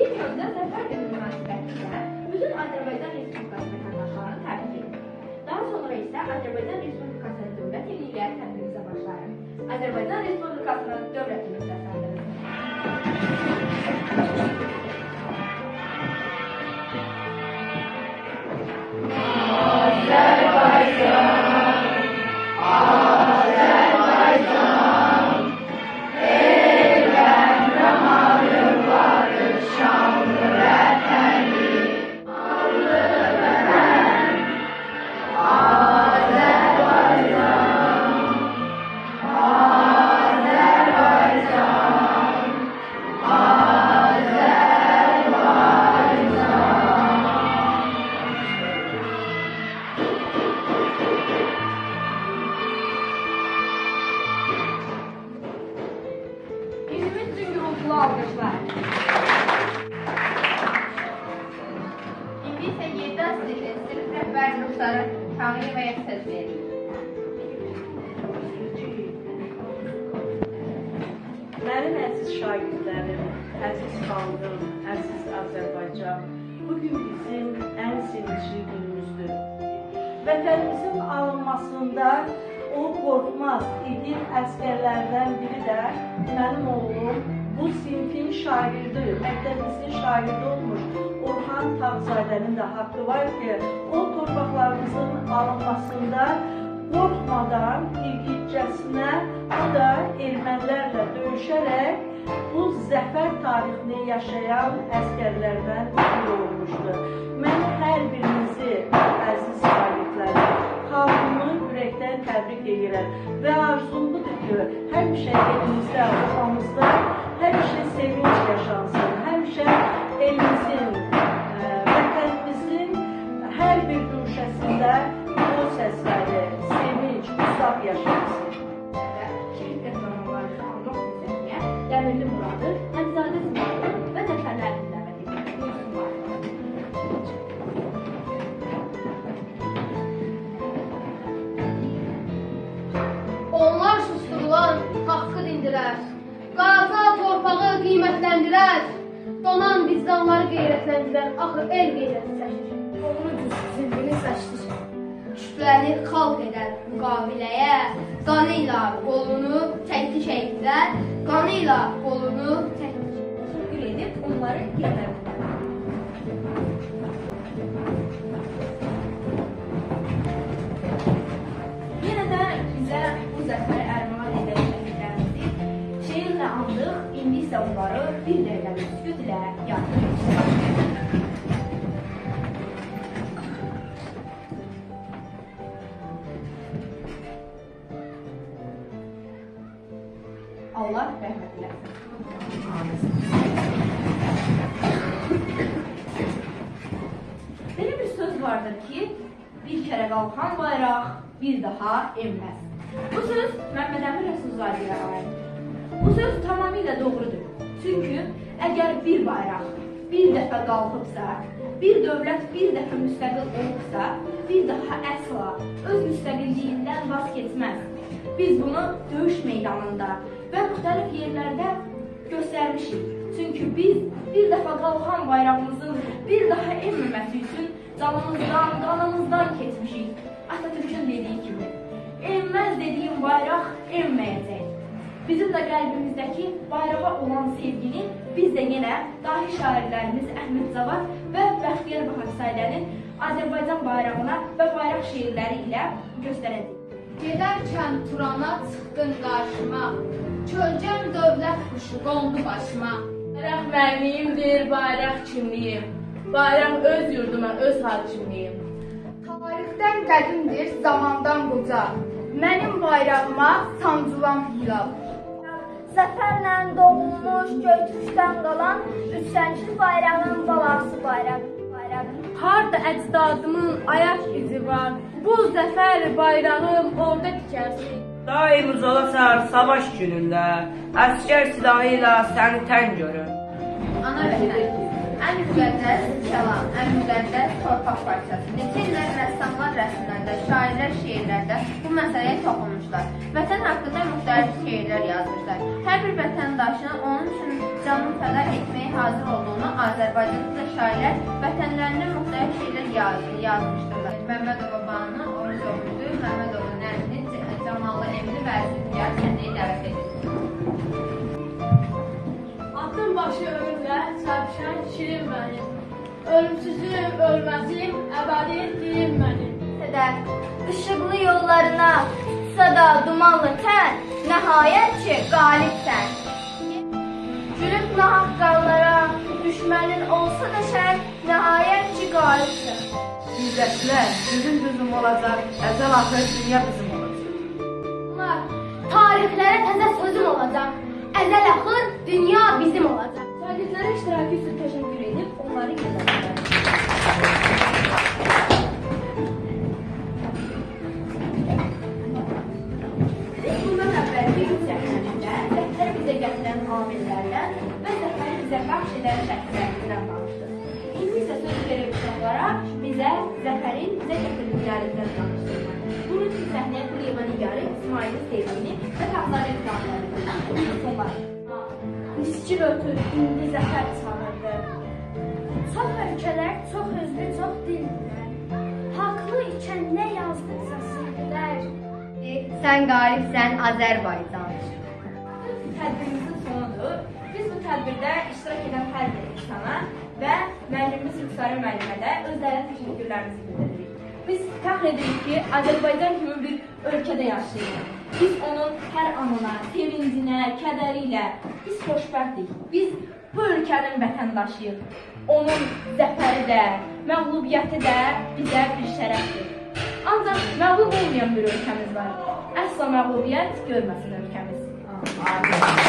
Bir yönde Zafer Günü münasibətilə bütün Azərbaycan Respublikası vətəndaşlarını təbrik edir. Daha sonra isə Azərbaycan Respublikasının dövlət ili ilə tədbirimizə başlayır. Azərbaycan Respublikasının dövlətini səsləndirir. İndi isə 7 əsrli sinif rəhbər kursları tanıyırmaya söz veririk. Mənim əziz şagirdlərim, əziz xalqım, əziz Azərbaycan, bugün bizim ən sevincli günümüzdür. Vətənimizin alınmasında o qorxmaz igid əskərlərdən biri də mənim oğlum bu sinfin şagirdi, məktəbimizin şagirdi olmuş Orhan Tağzadənin də haqqı var ki, o torpaqlarımızın alınmasında qorxmadan igidcəsinə o da ermənilərlə döyüşərək bu zəfər tarixini yaşayan əskərlərdən biri olmuşdur. Mən hər birinizi, əziz şagirdlərim, xalqımı ürəkdən təbrik edirəm və arzum budur ki, həmişə elimizdə, ovamızda həmişə sevinç yaşansın, həmişə elimizin, vətənimizin hər bir güşəsində o səsləri, sevinç, uzaq yaşansın. Dəmirli Muradı, Həmzadə Zimbabwe və edir. Buyursunlar. Onlar susturulan haqqı dindirər. Torpağı qiymətləndirər. Donan vicdanları qeyrətləndirər. Axı el qeyrəti çəkir. Oğlu düzgünlüğünü səçdi. Kütləni xalq edər müqaviləyə. Qanıyla qolunu çəkdi şəhidlər. Qanıyla qolunu çəkdi. Təşəkkür edib onları yerlərinə sükut ilə yad edirik. Allah rəhmət eləsin. Belə bir söz vardır ki, bir kere qalxan bayraq bir daha enməz. Bu söz Məhəmməd Əmin Rəsulzadəyə aiddir. Bu söz tamamilə doğrudur. Əgər bir bayraq bir dəfə qalxıbsa, bir dövlət bir dəfə müstəqil olubsa, bir daha əsla öz müstəqilliyindən vaz keçməz. Biz bunu döyüş meydanında və müxtəlif yerlərdə göstərmişik. Çünki biz bir dəfə qalxan bayrağımızın bir daha enməməsi üçün canımızdan, qanımızdan keçmişik. Atatürk'ün dediği gibi. Enmez dediğim bayraq enməyəcək. Bizim də qəlbimizdəki bayrağa olan sevgini biz də yenə dahi şairlərimiz Əhməd Cavad və Bəxtiyar Bahçeli'nin Azərbaycan bayrağına və bayraq şeirləri ilə göstərəcəyik. Gedərkən Turana çıxdın qarşıma. Kölgəm dövlət quşu qondu başıma. Bayraq mənimdir, bayraq kimliyim. Bayraq öz yurduma, öz hakimliyim. Tarixdən qədimdir, zamandan qoca. Mənim bayrağıma sancılan hilal. Zəfərlə doğulmuş göytüşdən qalan üçsənçli bayrağın balası bayraq. Harda əcdadımın ayaq izi var. Bu zəfər bayrağım orada tikərsin. Daim olasan savaş günündə, əskər silahı ilə səni tən görür. Ana vətən, ən müqəddəs kəlam, ən müqəddəs torpaq parçası. Neçə illər rəssamlar rəsmlərdə, şairlər şeirlərdə bu məsələyə toxunmuşlar. Vətən haqqında müxtəlif şeirlər yazmışlar. Hər bir vətəndaşın onun üçün canını fəda etməyə hazır olduğunu Azərbaycanlı şairlər vətənlərinə müxtəlif şeirlər yaz yazmışdırlar. Məmmədov babanı, Oruc Oğuzlu, Məmmədov Nəzmi, Camallı Emli və Əzizgar səhnəyə dəvət edilir. Atın başı ölümlə çarpışan şirin mənim. Ölümsüzüm, ölməzim, əbədi dilim mənim. Qədər ışıqlı yollarına tutsa da dumanlı tən, nəhayət ki qalibsən. Gülüb nahaq qanlara, düşmənin olsa da şən, nəhayət ki qalibsən. Bizdəkilər bizim düzüm olacaq, əzəl axır dünya bizim olacaq. Bunlar tarixlərə təzə sözüm olacaq. Əzəl axır dünya bizim olacaq. Şagirdlərə iştirakı üçün təşəkkür edib onları gözləyirəm. Amillərdən və zəfəri bizə bəxş edən şəxslərdən danışdıq. İndi isə söz verib uşaqlara bizə zəfərin bizə gətirdiklərindən danışdırmaq. Bunun üçün səhnəyə Kuliyeva Nigarı, İsmail Sevgini və İqramları Buyursunlar. Miskin ötür, indi zəfər çağırdı. Çox ölkələr, çox hüznü, çox dildilər. Haqlı ikən nə yazdıqsa sildilər. Sən qalibsən Azərbaycan. bu tədbirdə iştirak edən hər bir insana və müəllimimiz Rüxsarə müəllimə də özlərinə təşəkkürlərimizi bildiririk. Biz fəxr edirik ki, Azərbaycan kimi bir ölkədə yaşayırıq. Biz onun hər anına, sevincinə, kədəri ilə biz xoşbəxtik. Biz bu ölkənin vətəndaşıyıq. Onun zəfəri də, məğlubiyyəti də bizə bir şərəfdir. Ancaq məğlub olmayan bir ölkəmiz var. Əsla məğlubiyyət görməsin ölkəmiz. Amin.